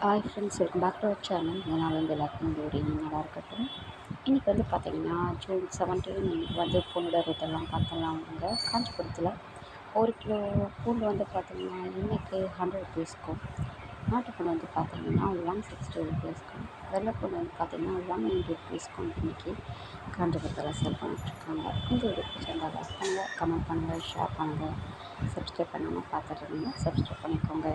Hi friends welcome back to our channel இந்த வந்து எல்லாருக்கும் ஒரு நல்லா இருக்கட்டும். இன்றைக்கி வந்து பார்த்திங்கன்னா ஜூன் செவன்டீன் வந்து பூண்டோட ரேட்டெல்லாம் பார்த்தலாம் வாங்க காஞ்சிபுரத்தில் ஒரு கிலோ பூண்டு வந்து பார்த்திங்கன்னா இன்றைக்கி ஹண்ட்ரட் ருபீஸ்க்கும் நாட்டுப்பூண்டு வந்து பார்த்திங்கன்னா ஒன் சிக்ஸ்டி ருபீஸ்க்கும் வெள்ளைப்பூண்டு வந்து பார்த்திங்கன்னா ஒன் எயிட்டி ருபீஸ்க்கும் இன்றைக்கி காஞ்சிபுரத்தில் சேல் பண்ணிட்டுருக்காங்க இந்த வீடியோ பிடிச்சிருந்தா லைக் பண்ணுங்கள் கமெண்ட் பண்ணுங்கள் ஷேர் பண்ணுங்கள் சப்ஸ்கிரைப் பண்ணாமல் பார்த்துட்டு இருந்தீங்க சப்ஸ்கிரைப் பண்ணிக்கோங்க.